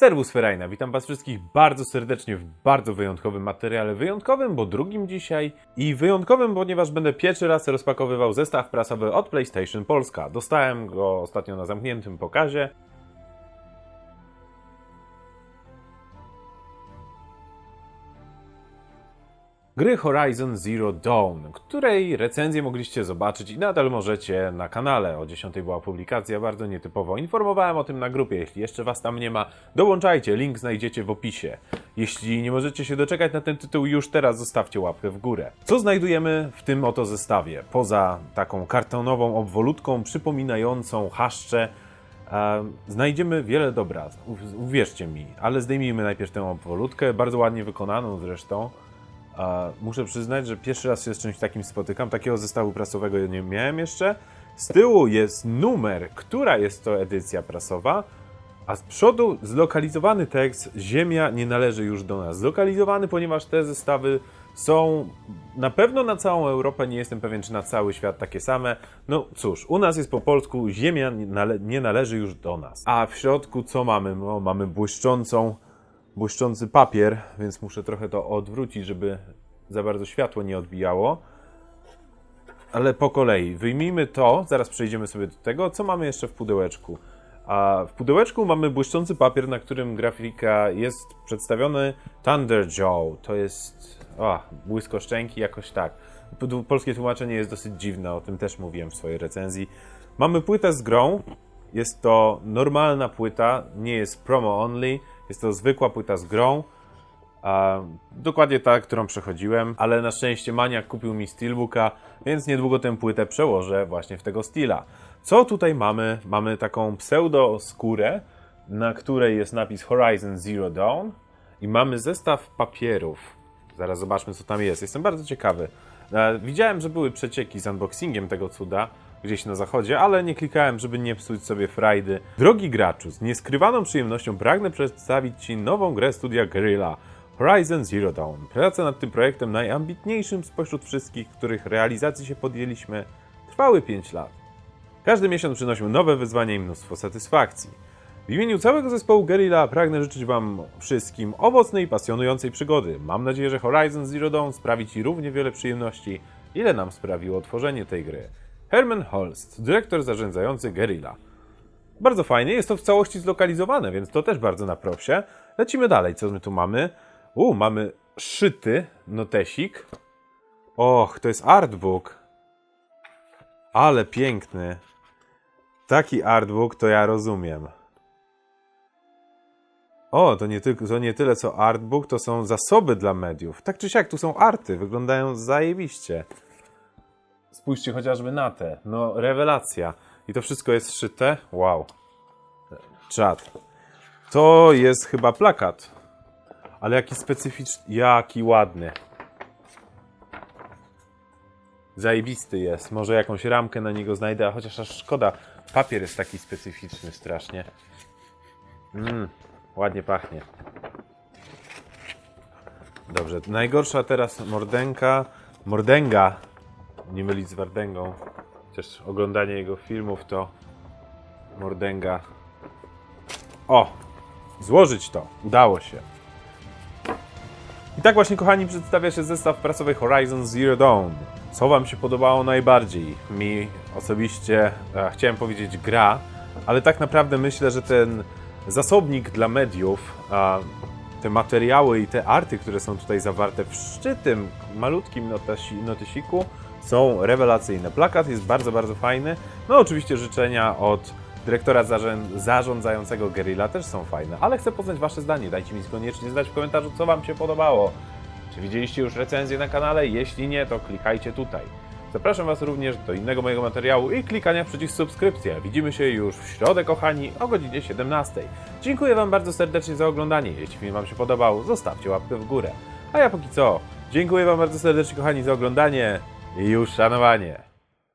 Serwus Ferajna, witam Was wszystkich bardzo serdecznie w bardzo wyjątkowym materiale. Wyjątkowym, bo drugim dzisiaj i wyjątkowym, ponieważ będę pierwszy raz rozpakowywał zestaw prasowy od PlayStation Polska. Dostałem go ostatnio na zamkniętym pokazie. Gry Horizon Zero Dawn, której recenzję mogliście zobaczyć i nadal możecie na kanale. O 10 była publikacja, bardzo nietypowo. Informowałem o tym na grupie. Jeśli jeszcze Was tam nie ma, dołączajcie, link znajdziecie w opisie. Jeśli nie możecie się doczekać na ten tytuł, już teraz zostawcie łapkę w górę. Co znajdujemy w tym oto zestawie? Poza taką kartonową obwolutką przypominającą haszcze, e, znajdziemy wiele dobra. Uwierzcie mi, ale zdejmijmy najpierw tę obwolutkę, bardzo ładnie wykonaną zresztą. A muszę przyznać, że pierwszy raz się z czymś takim spotykam. Takiego zestawu prasowego nie miałem jeszcze. Z tyłu jest numer, która jest to edycja prasowa, a z przodu zlokalizowany tekst Ziemia nie należy już do nas. Zlokalizowany, ponieważ te zestawy są na pewno na całą Europę, nie jestem pewien, czy na cały świat takie same. No cóż, u nas jest po polsku Ziemia nie, nale nie należy już do nas. A w środku co mamy? No, mamy błyszczącą błyszczący papier, więc muszę trochę to odwrócić, żeby za bardzo światło nie odbijało. Ale po kolei. Wyjmijmy to, zaraz przejdziemy sobie do tego, co mamy jeszcze w pudełeczku. A w pudełeczku mamy błyszczący papier, na którym grafika jest przedstawiony Thunder Jaw. To jest. O, błysko szczęki, jakoś tak. Polskie tłumaczenie jest dosyć dziwne, o tym też mówiłem w swojej recenzji. Mamy płytę z grą. Jest to normalna płyta, nie jest promo only. Jest to zwykła płyta z grą. A, dokładnie ta, którą przechodziłem, ale na szczęście Maniak kupił mi Steelbooka, więc niedługo tę płytę przełożę właśnie w tego Steela. Co tutaj mamy? Mamy taką pseudo skórę, na której jest napis Horizon Zero Dawn i mamy zestaw papierów. Zaraz zobaczmy, co tam jest. Jestem bardzo ciekawy. Widziałem, że były przecieki z unboxingiem tego cuda gdzieś na zachodzie, ale nie klikałem, żeby nie psuć sobie frajdy. Drogi graczu, z nieskrywaną przyjemnością pragnę przedstawić Ci nową grę studia Guerrilla Horizon Zero Dawn. Prace nad tym projektem, najambitniejszym spośród wszystkich, których realizacji się podjęliśmy, trwały 5 lat. Każdy miesiąc przynosił nowe wyzwania i mnóstwo satysfakcji. W imieniu całego zespołu Guerrilla pragnę życzyć Wam wszystkim owocnej i pasjonującej przygody. Mam nadzieję, że Horizon Zero Dawn sprawi Ci równie wiele przyjemności, ile nam sprawiło tworzenie tej gry. Herman Holst, dyrektor zarządzający Guerrilla. Bardzo fajnie, jest to w całości zlokalizowane, więc to też bardzo na propsie. Lecimy dalej, co my tu mamy? U, mamy szyty notesik. Och, to jest artbook. Ale piękny. Taki artbook to ja rozumiem. O, to nie, tylko, to nie tyle co artbook, to są zasoby dla mediów. Tak czy siak, tu są arty, wyglądają zajebiście. Spójrzcie chociażby na te. No, rewelacja. I to wszystko jest szyte. Wow. Czad. To jest chyba plakat. Ale jaki specyficzny. Jaki ładny. Zajebisty jest. Może jakąś ramkę na niego znajdę, a chociaż aż szkoda. Papier jest taki specyficzny strasznie. Mmm, ładnie pachnie. Dobrze, najgorsza teraz mordęka. Mordęga. Nie mylić z Wardęgą. Chociaż oglądanie jego filmów to mordęga. O! Złożyć to. Udało się. I tak właśnie, kochani, przedstawia się zestaw prasowy Horizon Zero Dawn. Co Wam się podobało najbardziej? Mi osobiście, e, chciałem powiedzieć gra, ale tak naprawdę myślę, że ten zasobnik dla mediów, a te materiały i te arty, które są tutaj zawarte w szczytym, malutkim notysiku, są rewelacyjne. Plakat jest bardzo, bardzo fajny. No oczywiście życzenia od dyrektora zarząd, zarządzającego Guerrilla też są fajne, ale chcę poznać Wasze zdanie. Dajcie mi koniecznie znać w komentarzu, co Wam się podobało. Czy widzieliście już recenzję na kanale? Jeśli nie, to klikajcie tutaj. Zapraszam Was również do innego mojego materiału i klikania w przycisk subskrypcja. Widzimy się już w środę, kochani, o godzinie 17. Dziękuję Wam bardzo serdecznie za oglądanie. Jeśli film Wam się podobał, zostawcie łapkę w górę. A ja póki co, dziękuję Wam bardzo serdecznie, kochani, za oglądanie i już szanowanie.